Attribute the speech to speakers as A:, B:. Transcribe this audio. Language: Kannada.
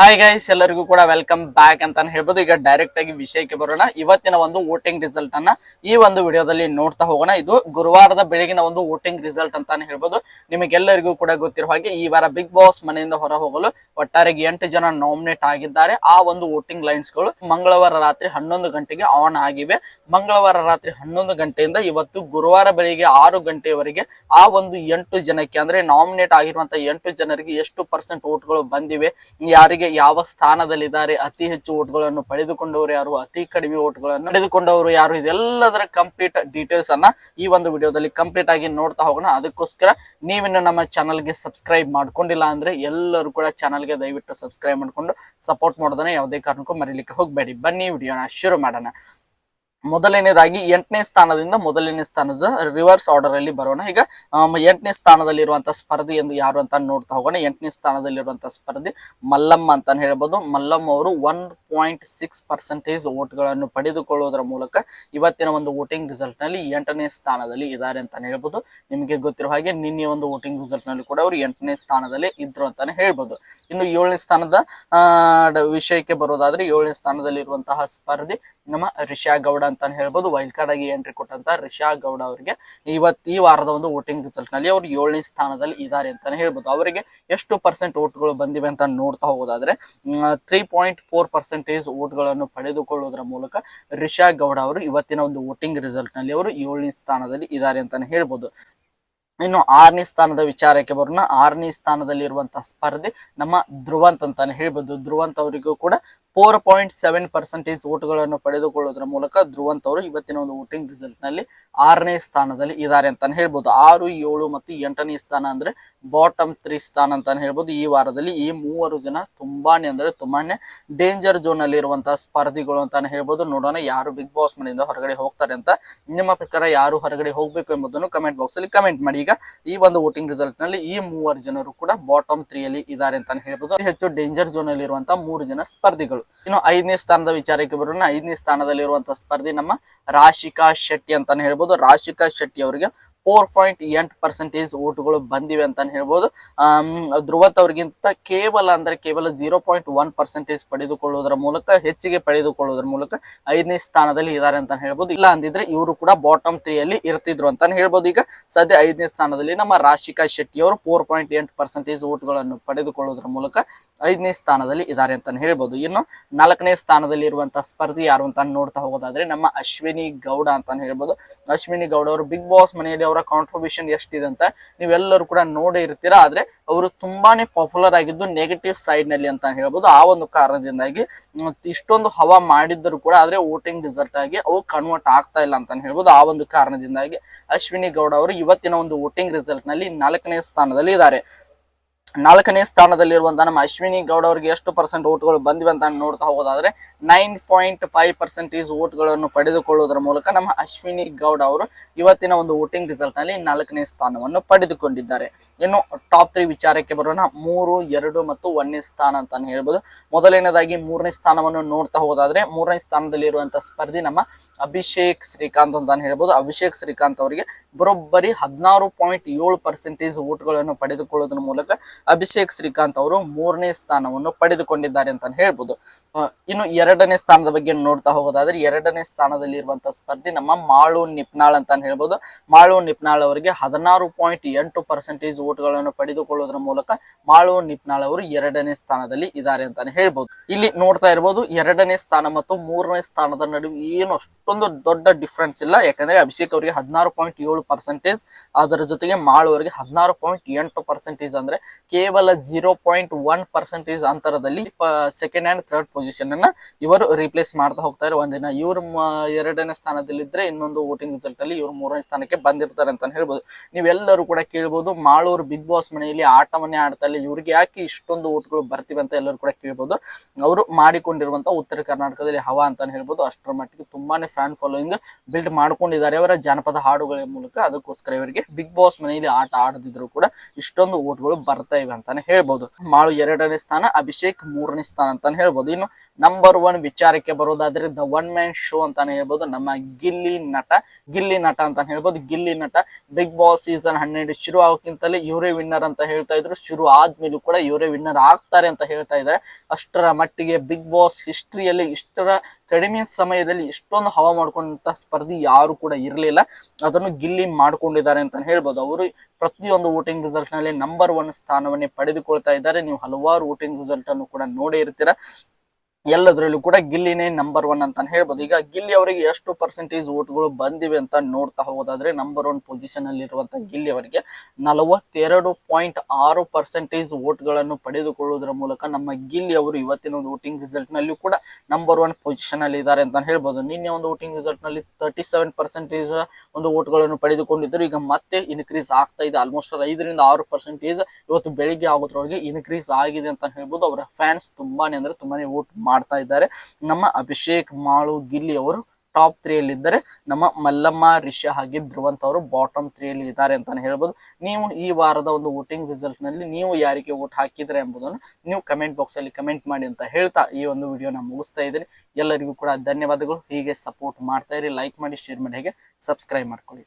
A: ಹಾಯ್ ಗೈಸ್ ಎಲ್ಲರಿಗೂ ಕೂಡ ವೆಲ್ಕಮ್ ಬ್ಯಾಕ್ ಅಂತ ಹೇಳ್ಬೋದು. ಈಗ ಡೈರೆಕ್ಟ್ ಆಗಿ ವಿಷಯಕ್ಕೆ ಬರೋಣ. ಇವತ್ತಿನ ಒಂದು ವೋಟಿಂಗ್ ರಿಸಲ್ಟ್ ಅನ್ನ ಈ ಒಂದು ವಿಡಿಯೋದಲ್ಲಿ ನೋಡ್ತಾ ಹೋಗೋಣ. ಇದು ಗುರುವಾರದ ಬೆಳಗಿನ ಒಂದು ವೋಟಿಂಗ್ ರಿಸಲ್ಟ್ ಅಂತಾನೆ ಹೇಳ್ಬೋದು. ನಿಮಗೆಲ್ಲರಿಗೂ ಕೂಡ ಗೊತ್ತಿರೋ ಹಾಗೆ ಈ ವಾರ ಬಿಗ್ ಬಾಸ್ ಮನೆಯಿಂದ ಹೊರ ಹೋಗಲು ಒಟ್ಟಾರೆ ಎಂಟು ಜನ ನಾಮಿನೇಟ್ ಆಗಿದ್ದಾರೆ. ಆ ಒಂದು ವೋಟಿಂಗ್ ಲೈನ್ಸ್ಗಳು ಮಂಗಳವಾರ ರಾತ್ರಿ ಹನ್ನೊಂದು ಗಂಟೆಗೆ ಆನ್ ಆಗಿವೆ. ಮಂಗಳವಾರ ರಾತ್ರಿ ಹನ್ನೊಂದು ಗಂಟೆಯಿಂದ ಇವತ್ತು ಗುರುವಾರ ಬೆಳಿಗ್ಗೆ ಆರು ಗಂಟೆಯವರೆಗೆ ಆ ಒಂದು ಎಂಟು ಜನಕ್ಕೆ, ಅಂದ್ರೆ ನಾಮಿನೇಟ್ ಆಗಿರುವಂತಹ ಎಂಟು ಜನರಿಗೆ ಎಷ್ಟು ಪರ್ಸೆಂಟ್ಗಳು ಬಂದಿವೆ, ಯಾರಿಗೆ ಯಾವ ಸ್ಥಾನದಲ್ಲಿದ್ದಾರೆ, ಅತಿ ಹೆಚ್ಚು ಓಟ್ಗಳನ್ನು ಪಡೆದುಕೊಂಡವರು ಯಾರು, ಅತಿ ಕಡಿಮೆ ಓಟ್ಗಳನ್ನು ಪಡೆದುಕೊಂಡವರು ಯಾರು, ಇದೆಲ್ಲದರ ಕಂಪ್ಲೀಟ್ ಡೀಟೇಲ್ಸ್ ಅನ್ನ ಈ ಒಂದು ವಿಡಿಯೋದಲ್ಲಿ ಕಂಪ್ಲೀಟ್ ಆಗಿ ನೋಡ್ತಾ ಹೋಗೋಣ. ಅದಕ್ಕೋಸ್ಕರ ನೀವಿನ್ನು ನಮ್ಮ ಚಾನಲ್ಗೆ ಸಬ್ಸ್ಕ್ರೈಬ್ ಮಾಡ್ಕೊಂಡಿಲ್ಲ ಅಂದ್ರೆ ಎಲ್ಲರೂ ಕೂಡ ಚಾನಲ್ಗೆ ದಯವಿಟ್ಟು ಸಬ್ಸ್ಕ್ರೈಬ್ ಮಾಡ್ಕೊಂಡು ಸಪೋರ್ಟ್ ಮಾಡೋದನ್ನ ಯಾವುದೇ ಕಾರಣಕ್ಕೂ ಮರೀಲಿಕ್ಕೆ ಹೋಗಬೇಡಿ. ಬನ್ನಿ, ವಿಡಿಯೋನ ಶುರು ಮಾಡೋಣ. ಮೊದಲನೇದಾಗಿ ಎಂಟನೇ ಸ್ಥಾನದಿಂದ ಮೊದಲನೇ ಸ್ಥಾನದ ರಿವರ್ಸ್ ಆರ್ಡರ್ ಅಲ್ಲಿ ಬರೋಣ. ಈಗ ಎಂಟನೇ ಸ್ಥಾನದಲ್ಲಿರುವಂತಹ ಸ್ಪರ್ಧಿ ಎಂದು ಯಾರು ಅಂತ ನೋಡ್ತಾ ಹೋಗೋಣ. ಎಂಟನೇ ಸ್ಥಾನದಲ್ಲಿರುವಂತಹ ಸ್ಪರ್ಧಿ ಮಲ್ಲಮ್ಮ ಅಂತಾನೆ ಹೇಳ್ಬೋದು. ಮಲ್ಲಮ್ಮ ಅವರು ಒನ್ ಪಾಯಿಂಟ್ ಸಿಕ್ಸ್ ಪರ್ಸೆಂಟೇಜ್ ಓಟ್ಗಳನ್ನು ಪಡೆದುಕೊಳ್ಳುವುದರ ಮೂಲಕ ಇವತ್ತಿನ ಒಂದು ವೋಟಿಂಗ್ ರಿಸಲ್ಟ್ನಲ್ಲಿ ಎಂಟನೇ ಸ್ಥಾನದಲ್ಲಿ ಇದ್ದಾರೆ ಅಂತಾನೆ ಹೇಳ್ಬೋದು. ನಿಮಗೆ ಗೊತ್ತಿರುವ ಹಾಗೆ ನಿನ್ನೆ ಒಂದು ವೋಟಿಂಗ್ ರಿಸಲ್ಟ್ನಲ್ಲಿ ಕೂಡ ಅವರು ಎಂಟನೇ ಸ್ಥಾನದಲ್ಲಿ ಇದ್ರು ಅಂತಾನೆ ಹೇಳ್ಬೋದು. ಇನ್ನು ಏಳನೇ ಸ್ಥಾನದ ವಿಷಯಕ್ಕೆ ಬರೋದಾದ್ರೆ ಏಳನೇ ಸ್ಥಾನದಲ್ಲಿರುವಂತಹ ಸ್ಪರ್ಧಿ ನಮ್ಮ ರಿಷಾ ಗೌಡ ಅಂತಾನೆ ಹೇಳ್ಬೋದು. ವೈಲ್ಡ್ ಕಾರ್ಡ್ ಆಗಿ ಎಂಟ್ರಿ ಕೊಟ್ಟಂತ ರಿಷಾ ಗೌಡ ಅವರಿಗೆ ಇವತ್ತು ಈ ವಾರದ ಒಂದು ವೋಟಿಂಗ್ ರಿಸಲ್ಟ್ನಲ್ಲಿ ಅವರು ಏಳನೇ ಸ್ಥಾನದಲ್ಲಿ ಇದ್ದಾರೆ ಅಂತಾನೆ ಹೇಳ್ಬೋದು. ಅವರಿಗೆ ಎಷ್ಟು ಪರ್ಸೆಂಟ್ ಓಟ್ಗಳು ಬಂದಿವೆ ಅಂತ ನೋಡ್ತಾ ಹೋಗೋದಾದ್ರೆ ತ್ರೀ ಪಾಯಿಂಟ್ ಫೋರ್ ಪರ್ಸೆಂಟೇಜ್ ಓಟ್ಗಳನ್ನು ಪಡೆದುಕೊಳ್ಳುವುದರ ಮೂಲಕ ರಿಷಾ ಗೌಡ ಅವರು ಇವತ್ತಿನ ಒಂದು ವೋಟಿಂಗ್ ರಿಸಲ್ಟ್ನಲ್ಲಿ ಅವರು ಏಳನೇ ಸ್ಥಾನದಲ್ಲಿ ಇದ್ದಾರೆ ಅಂತಾನೆ ಹೇಳ್ಬೋದು. ಇನ್ನು ಆರನೇ ಸ್ಥಾನದ ವಿಚಾರಕ್ಕೆ ಬರೋಣ. ಆರನೇ ಸ್ಥಾನದಲ್ಲಿ ಇರುವಂತಹ ಸ್ಪರ್ಧೆ ನಮ್ಮ ಧ್ರುವಂತ್ ಅಂತಾನೆ ಹೇಳ್ಬೋದು. ಧ್ರುವಂತ್ ಅವರಿಗೂ ಕೂಡ ಫೋರ್ ಪಾಯಿಂಟ್ ಸೆವೆನ್ ಪರ್ಸೆಂಟೇಜ್ ಓಟ್ಗಳನ್ನು ಪಡೆದುಕೊಳ್ಳೋದ್ರ ಮೂಲಕ ಧ್ರುವಂತ್ ಅವರು ಇವತ್ತಿನ ಒಂದು ವೋಟಿಂಗ್ ರಿಸಲ್ಟ್ನಲ್ಲಿ ಆರನೇ ಸ್ಥಾನದಲ್ಲಿ ಇದ್ದಾರೆ ಅಂತಾನೆ ಹೇಳ್ಬೋದು. ಆರು, ಏಳು ಮತ್ತು ಎಂಟನೇ ಸ್ಥಾನ ಅಂದ್ರೆ ಬಾಟಮ್ ತ್ರೀ ಸ್ಥಾನ ಅಂತಾನೆ ಹೇಳ್ಬೋದು. ಈ ವಾರದಲ್ಲಿ ಈ ಮೂವರು ಜನ ತುಂಬಾನೇ ಅಂದ್ರೆ ತುಂಬಾನೇ ಡೇಂಜರ್ ಝೋನ್ ಅಲ್ಲಿ ಇರುವಂತಹ ಸ್ಪರ್ಧಿಗಳು ಅಂತಾನೆ ಹೇಳ್ಬೋದು. ನೋಡೋಣ ಯಾರು ಬಿಗ್ ಬಾಸ್ ಮನೆಯಿಂದ ಹೊರಗಡೆ ಹೋಗ್ತಾರೆ ಅಂತ, ನಿಮ್ಮ ಪ್ರಕಾರ ಯಾರು ಹೊರಗಡೆ ಹೋಗ್ಬೇಕು ಎಂಬುದನ್ನು ಕಮೆಂಟ್ ಬಾಕ್ಸ್ ಅಲ್ಲಿ ಕಮೆಂಟ್ ಮಾಡಿ. ಈಗ ಈ ಒಂದು ವೋಟಿಂಗ್ ರಿಸಲ್ಟ್ನಲ್ಲಿ ಈ ಮೂವರು ಜನರು ಕೂಡ ಬಾಟಮ್ ತ್ರೀ ಅಲ್ಲಿ ಇದ್ದಾರೆ ಅಂತಾನೆ ಹೇಳ್ಬೋದು. ಹೆಚ್ಚು ಡೇಂಜರ್ ಝೋನ್ ಅಲ್ಲಿ ಇರುವಂತಹ ಮೂರು ಜನ ಸ್ಪರ್ಧಿಗಳು. ಇನ್ನು ಐದನೇ ಸ್ಥಾನದ ವಿಚಾರಕ್ಕೆ ಬರೋಣ. ಐದನೇ ಸ್ಥಾನದಲ್ಲಿರುವಂತಹ ಸ್ಪರ್ಧಿ ನಮ್ಮ ರಾಶಿಕಾ ಶೆಟ್ಟಿ ಅಂತಾನೆ ಹೇಳ್ಬೋದು. ರಾಶಿಕಾ ಶೆಟ್ಟಿ ಅವರಿಗೆ ಫೋರ್ ಪಾಯಿಂಟ್ ಎಂಟ್ ಪರ್ಸೆಂಟೇಜ್ ಓಟ್ಗಳು ಬಂದಿವೆ ಅಂತಾನೆ ಹೇಳ್ಬೋದು. ಧ್ರುವತ್ ಅವರಿಗಿಂತ ಕೇವಲ ಅಂದ್ರೆ ಕೇವಲ ಜೀರೋ ಪಾಯಿಂಟ್ ಒನ್ ಪರ್ಸೆಂಟೇಜ್ ಪಡೆದುಕೊಳ್ಳುವುದರ ಮೂಲಕ, ಹೆಚ್ಚಿಗೆ ಪಡೆದುಕೊಳ್ಳುವುದರ ಮೂಲಕ ಐದನೇ ಸ್ಥಾನದಲ್ಲಿ ಇದ್ದಾರೆ ಅಂತ ಹೇಳ್ಬೋದು. ಇಲ್ಲ ಅಂದಿದ್ರೆ ಇವರು ಕೂಡ ಬಾಟಮ್ ತ್ರೀ ಅಲ್ಲಿ ಇರ್ತಿದ್ರು ಅಂತಾನೆ ಹೇಳ್ಬೋದು. ಈಗ ಸದ್ಯ ಐದನೇ ಸ್ಥಾನದಲ್ಲಿ ನಮ್ಮ ರಾಶಿಕಾ ಶೆಟ್ಟಿ ಅವರು ಫೋರ್ ಪಾಯಿಂಟ್ ಎಂಟ್ ಪರ್ಸೆಂಟೇಜ್ ಓಟ್ಗಳನ್ನು ಪಡೆದುಕೊಳ್ಳುವುದರ ಮೂಲಕ ಐದನೇ ಸ್ಥಾನದಲ್ಲಿ ಇದ್ದಾರೆ ಅಂತಾನೆ ಹೇಳ್ಬೋದು. ಇನ್ನು ನಾಲ್ಕನೇ ಸ್ಥಾನದಲ್ಲಿ ಇರುವಂತಹ ಸ್ಪರ್ಧಿ ಯಾರು ಅಂತ ನೋಡ್ತಾ ಹೋಗೋದಾದ್ರೆ ನಮ್ಮ ಅಶ್ವಿನಿ ಗೌಡ ಅಂತಾನೆ ಹೇಳ್ಬೋದು. ಅಶ್ವಿನಿ ಗೌಡ ಅವರು ಬಿಗ್ ಬಾಸ್ ಮನೆಯಲ್ಲಿ ಅವರ ಕಾಂಟ್ರಿಬ್ಯೂಷನ್ ಎಷ್ಟಿದೆ ಅಂತ ನೀವೆಲ್ಲರೂ ಕೂಡ ನೋಡೇ ಇರ್ತೀರಾ. ಆದ್ರೆ ಅವರು ತುಂಬಾನೇ ಪಾಪ್ಯುಲರ್ ಆಗಿದ್ದು ನೆಗೆಟಿವ್ ಸೈಡ್ನಲ್ಲಿ ಅಂತ ಹೇಳ್ಬೋದು. ಆ ಒಂದು ಕಾರಣದಿಂದಾಗಿ ಇಷ್ಟೊಂದು ಹವಾ ಮಾಡಿದ್ರು ಕೂಡ ಆದ್ರೆ ವೋಟಿಂಗ್ ರಿಸಲ್ಟ್ ಆಗಿ ಅವು ಕನ್ವರ್ಟ್ ಆಗ್ತಾ ಇಲ್ಲ ಅಂತ ಹೇಳ್ಬೋದು. ಆ ಒಂದು ಕಾರಣದಿಂದಾಗಿ ಅಶ್ವಿನಿ ಗೌಡ ಅವರು ಇವತ್ತಿನ ಒಂದು ವೋಟಿಂಗ್ ರಿಸಲ್ಟ್ನಲ್ಲಿ ನಾಲ್ಕನೇ ಸ್ಥಾನದಲ್ಲಿ ಇದ್ದಾರೆ. ನಾಲ್ಕನೇ ಸ್ಥಾನದಲ್ಲಿರುವಂತಹ ನಮ್ಮ ಅಶ್ವಿನಿ ಗೌಡ ಅವರಿಗೆ ಎಷ್ಟು ಪರ್ಸೆಂಟ್ ಓಟ್ಗಳು ಬಂದಿವೆ ಅಂತ ನೋಡ್ತಾ ಹೋಗೋದಾದ್ರೆ ನೈನ್ ಪಾಯಿಂಟ್ ಫೈವ್ ಪರ್ಸೆಂಟೇಜ್ ಓಟ್ಗಳನ್ನು ಪಡೆದುಕೊಳ್ಳುವುದರ ಮೂಲಕ ನಮ್ಮ ಅಶ್ವಿನಿ ಗೌಡ ಅವರು ಇವತ್ತಿನ ಒಂದು ವೋಟಿಂಗ್ ರಿಸಲ್ಟ್ನಲ್ಲಿ ನಾಲ್ಕನೇ ಸ್ಥಾನವನ್ನು ಪಡೆದುಕೊಂಡಿದ್ದಾರೆ. ಇನ್ನು ಟಾಪ್ ತ್ರೀ ವಿಚಾರಕ್ಕೆ ಬರೋಣ. ಮೂರು, ಎರಡು ಮತ್ತು ಒಂದನೇ ಸ್ಥಾನ ಅಂತಾನೆ ಹೇಳ್ಬೋದು. ಮೊದಲನೇದಾಗಿ ಮೂರನೇ ಸ್ಥಾನವನ್ನು ನೋಡ್ತಾ ಹೋಗೋದಾದ್ರೆ ಮೂರನೇ ಸ್ಥಾನದಲ್ಲಿ ಇರುವಂತಹ ಸ್ಪರ್ಧಿ ನಮ್ಮ ಅಭಿಷೇಕ್ ಶ್ರೀಕಾಂತ್ ಅಂತಾನೆ ಹೇಳ್ಬೋದು. ಅಭಿಷೇಕ್ ಶ್ರೀಕಾಂತ್ ಅವರಿಗೆ ಬರೋಬ್ಬರಿ ಹದಿನಾರು ಪಾಯಿಂಟ್ ಏಳು ಪರ್ಸೆಂಟೇಜ್ ಓಟ್ಗಳನ್ನು ಪಡೆದುಕೊಳ್ಳೋದ್ರ ಮೂಲಕ ಅಭಿಷೇಕ್ ಶ್ರೀಕಾಂತ್ ಅವರು ಮೂರನೇ ಸ್ಥಾನವನ್ನು ಪಡೆದುಕೊಂಡಿದ್ದಾರೆ ಅಂತಾನೆ ಹೇಳ್ಬೋದು. ಇನ್ನು ಎರಡನೇ ಸ್ಥಾನದ ಬಗ್ಗೆ ನೋಡ್ತಾ ಹೋಗೋದಾದ್ರೆ ಎರಡನೇ ಸ್ಥಾನದಲ್ಲಿ ಇರುವಂತಹ ಸ್ಪರ್ಧಿ ನಮ್ಮ ಮಾಳು ನಿಪ್ನಾಳ್ ಅಂತ ಹೇಳ್ಬೋದು. ಮಾಳು ನಿಪ್ನಾಳ್ ಅವರಿಗೆ ಹದಿನಾರು ಪಾಯಿಂಟ್ ಎಂಟು ಪರ್ಸೆಂಟೇಜ್ ಓಟ್ಗಳನ್ನು ಪಡೆದುಕೊಳ್ಳುವುದರ ಮೂಲಕ ಮಾಳು ನಿಪ್ನಾಳ್ ಅವರು ಎರಡನೇ ಸ್ಥಾನದಲ್ಲಿ ಇದ್ದಾರೆ ಅಂತಾನೆ ಹೇಳ್ಬೋದು. ಇಲ್ಲಿ ನೋಡ್ತಾ ಇರ್ಬೋದು ಎರಡನೇ ಸ್ಥಾನ ಮತ್ತು ಮೂರನೇ ಸ್ಥಾನದ ನಡುವೆ ಏನು ಅಷ್ಟೊಂದು ದೊಡ್ಡ ಡಿಫ್ರೆನ್ಸ್ ಇಲ್ಲ. ಯಾಕಂದ್ರೆ ಅಭಿಷೇಕ್ ಅವರಿಗೆ ಹದಿನಾರು ಪಾಯಿಂಟ್ ಏಳು ಪರ್ಸೆಂಟೇಜ್, ಅದರ ಜೊತೆಗೆ ಮಾಳು ಅವರಿಗೆ ಹದಿನಾರು ಪಾಯಿಂಟ್ ಎಂಟು ಪರ್ಸೆಂಟೇಜ್ ಅಂದ್ರೆ ಕೇವಲ ಜೀರೋ ಪಾಯಿಂಟ್ ಒನ್ ಪರ್ಸೆಂಟೇಜ್ ಅಂತರದಲ್ಲಿ ಸೆಕೆಂಡ್ ಅಂಡ್ ಥರ್ಡ್ ಪೊಸಿಷನ್ ಅನ್ನ ಇವರು ರೀಪ್ಲೇಸ್ ಮಾಡ್ತಾ ಹೋಗ್ತಾರೆ ಒಂದಿನ ಇವರು ಎರಡನೇ ಸ್ಥಾನದಲ್ಲಿದ್ರೆ ಇನ್ನೊಂದು ವೋಟಿಂಗ್ ರಿಸಲ್ಟ್ ಅಲ್ಲಿ ಇವರು ಮೂರನೇ ಸ್ಥಾನಕ್ಕೆ ಬಂದಿರ್ತಾರೆ ಅಂತ ಹೇಳ್ಬೋದು. ನೀವೆಲ್ಲರೂ ಕೂಡ ಕೇಳ್ಬೋದು, ಮಾಳೂರು ಬಿಗ್ ಬಾಸ್ ಮನೆಯಲ್ಲಿ ಆಟವನ್ನೇ ಆಡ್ತಾ ಇಲ್ಲ. ಇವ್ರಿಗೆ ಯಾಕೆ ಇಷ್ಟೊಂದು ಓಟ್ಗಳು ಬರ್ತೀವಿ ಅಂತ ಎಲ್ಲರೂ ಕೂಡ ಕೇಳ್ಬೋದು. ಅವರು ಮಾಡಿಕೊಂಡಿರುವಂತ ಉತ್ತರ ಕರ್ನಾಟಕದಲ್ಲಿ ಹವಾ ಅಂತ ಹೇಳ್ಬೋದು. ಅಷ್ಟರ ಮಟ್ಟಿಗೆ ತುಂಬಾನೇ ಫ್ಯಾನ್ ಫಾಲೋಯಿಂಗ್ ಬಿಲ್ಡ್ ಮಾಡ್ಕೊಂಡಿದ್ದಾರೆ ಅವರ ಜಾನಪದ ಹಾಡುಗಳ ಮೂಲಕ. ಅದಕ್ಕೋಸ್ಕರ ಇವರಿಗೆ ಬಿಗ್ ಬಾಸ್ ಮನೆಯಲ್ಲಿ ಆಟ ಆಡದಿದ್ರು ಕೂಡ ಇಷ್ಟೊಂದು ಓಟ್ಗಳು ಬರ್ತಾ ಇವೆ ಅಂತಾನೆ ಹೇಳ್ಬೋದು. ಮಾಳು ಎರಡನೇ ಸ್ಥಾನ, ಅಭಿಷೇಕ್ ಮೂರನೇ ಸ್ಥಾನ ಅಂತಾನೆ ಹೇಳ್ಬೋದು. ಇನ್ನು ನಂಬರ್ ಒನ್ ವಿಚಾರಕ್ಕೆ ಬರೋದಾದ್ರೆ ದ ಒನ್ ಮ್ಯಾನ್ ಶೋ ಅಂತಾನೆ ಹೇಳ್ಬಹುದು ನಮ್ಮ ಗಿಲ್ಲಿ ನಟ ಗಿಲ್ಲಿ ನಟ ಅಂತಾನೆ ಹೇಳ್ಬಹುದು ಗಿಲ್ಲಿ ನಟ ಬಿಗ್ ಬಾಸ್ ಸೀಸನ್ ಹನ್ನೆರಡು ಶುರು ಆಗೋಕ್ಕಿಂತಲೇ ಇವರೇ ವಿನ್ನರ್ ಅಂತ ಹೇಳ್ತಾ ಇದ್ರು. ಶುರು ಆದ್ಮೇಲೂ ಕೂಡ ಇವರೇ ವಿನ್ನರ್ ಆಗ್ತಾರೆ ಅಂತ ಹೇಳ್ತಾ ಇದ್ದಾರೆ. ಅಷ್ಟರ ಮಟ್ಟಿಗೆ ಬಿಗ್ ಬಾಸ್ ಹಿಸ್ಟ್ರಿಯಲ್ಲಿ ಇಷ್ಟರ ಕಡಿಮೆ ಸಮಯದಲ್ಲಿ ಇಷ್ಟೊಂದು ಹವಾ ಮಾಡ್ಕೊಂಡಂತ ಸ್ಪರ್ಧಿ ಯಾರು ಕೂಡ ಇರಲಿಲ್ಲ. ಅದನ್ನು ಗಿಲ್ಲಿ ಮಾಡ್ಕೊಂಡಿದ್ದಾರೆ ಅಂತ ಹೇಳ್ಬೋದು. ಅವರು ಪ್ರತಿಯೊಂದು ವೋಟಿಂಗ್ ರಿಸಲ್ಟ್ನಲ್ಲಿ ನಂಬರ್ ಒನ್ ಸ್ಥಾನವನ್ನೇ ಪಡೆದುಕೊಳ್ತಾ ಇದ್ದಾರೆ. ನೀವು ಹಲವಾರು ವೋಟಿಂಗ್ ರಿಸಲ್ಟ್ ಅನ್ನು ಕೂಡ ನೋಡೇ ಇರ್ತೀರಾ. ಎಲ್ಲದರಲ್ಲೂ ಕೂಡ ಗಿಲ್ಲಿನೇ ನಂಬರ್ ಒನ್ ಅಂತ ಹೇಳ್ಬೋದು. ಈಗ ಗಿಲ್ಲಿ ಅವರಿಗೆ ಎಷ್ಟು ಪರ್ಸೆಂಟೇಜ್ ಓಟ್ಗಳು ಬಂದಿವೆ ಅಂತ ನೋಡ್ತಾ ಹೋಗೋದಾದ್ರೆ ನಂಬರ್ ಒನ್ ಪೊಸಿಷನ್ ಅಲ್ಲಿ ಇರುವಂತಹ ಗಿಲ್ಲಿ ಅವರಿಗೆ ನಲವತ್ತೆರಡು ಪಾಯಿಂಟ್ ಆರು ಪರ್ಸೆಂಟೇಜ್ಗಳನ್ನು ಪಡೆದುಕೊಳ್ಳುವುದರ ಮೂಲಕ ನಮ್ಮ ಗಿಲ್ಲಿ ಅವರು ಇವತ್ತಿನ ಒಂದು ವೋಟಿಂಗ್ ರಿಸಲ್ಟ್ನಲ್ಲಿ ಕೂಡ ನಂಬರ್ ಒನ್ ಪೊಸಿಷನ್ ಅಲ್ಲಿ ಇದ್ದಾರೆ ಅಂತ ಹೇಳ್ಬೋದು. ನಿನ್ನೆ ಒಂದು ವೋಟಿಂಗ್ ರಿಸಲ್ಟ್ನಲ್ಲಿ ತರ್ಟಿ ಸೆವೆನ್ ಪರ್ಸೆಂಟೇಜ್ ಒಂದು ಓಟ್ಗಳನ್ನು ಪಡೆದುಕೊಂಡಿದ್ದರು. ಈಗ ಮತ್ತೆ ಇನ್ಕ್ರೀಸ್ ಆಗ್ತಾ ಇದೆ. ಆಲ್ಮೋಸ್ಟ್ ಐದರಿಂದ ಆರು ಪರ್ಸೆಂಟೇಜ್ ಇವತ್ತು ಬೆಳಿಗ್ಗೆ ಆಗೋದ್ರೊಳಗೆ ಇನ್ಕ್ರೀಸ್ ಆಗಿದೆ ಅಂತ ಹೇಳ್ಬೋದು. ಅವರ ಫ್ಯಾನ್ಸ್ ತುಂಬಾನೇ ಅಂದ್ರೆ ತುಂಬಾನೇ ವೋಟ್ ಮಾಡ್ತಾ ಇದ್ದಾರೆ. ನಮ್ಮ ಅಭಿಷೇಕ್ ಮಾಳು ಗಿಲ್ಲಿ ಅವರು ಟಾಪ್ ತ್ರೀಯಲ್ಲಿ ಇದ್ದಾರೆ. ನಮ್ಮ ಮಲ್ಲಮ್ಮ, ರಿಷಾ ಹಾಗೆ ಧ್ರುವಂತ ಅವರು ಬಾಟಮ್ ತ್ರೀಯಲ್ಲಿ ಇದ್ದಾರೆ ಅಂತಾನೆ ಹೇಳ್ಬೋದು. ನೀವು ಈ ವಾರದ ಒಂದು ವೋಟಿಂಗ್ ರಿಸಲ್ಟ್ನಲ್ಲಿ ನೀವು ಯಾರಿಗೆ ವೋಟ್ ಹಾಕಿದ್ರೆ ಎಂಬುದನ್ನು ನೀವು ಕಮೆಂಟ್ ಬಾಕ್ಸ್ ಅಲ್ಲಿ ಕಮೆಂಟ್ ಮಾಡಿ ಅಂತ ಹೇಳ್ತಾ ಈ ಒಂದು ವಿಡಿಯೋನ ಮುಗಿಸ್ತಾ ಇದ್ದೀನಿ. ಎಲ್ಲರಿಗೂ ಕೂಡ ಧನ್ಯವಾದಗಳು. ಹೀಗೆ ಸಪೋರ್ಟ್ ಮಾಡ್ತಾ ಇರಿ. ಲೈಕ್ ಮಾಡಿ, ಶೇರ್ ಮಾಡಿ, ಹೇಗೆ ಸಬ್ಸ್ಕ್ರೈಬ್ ಮಾಡ್ಕೊಳ್ಳಿ.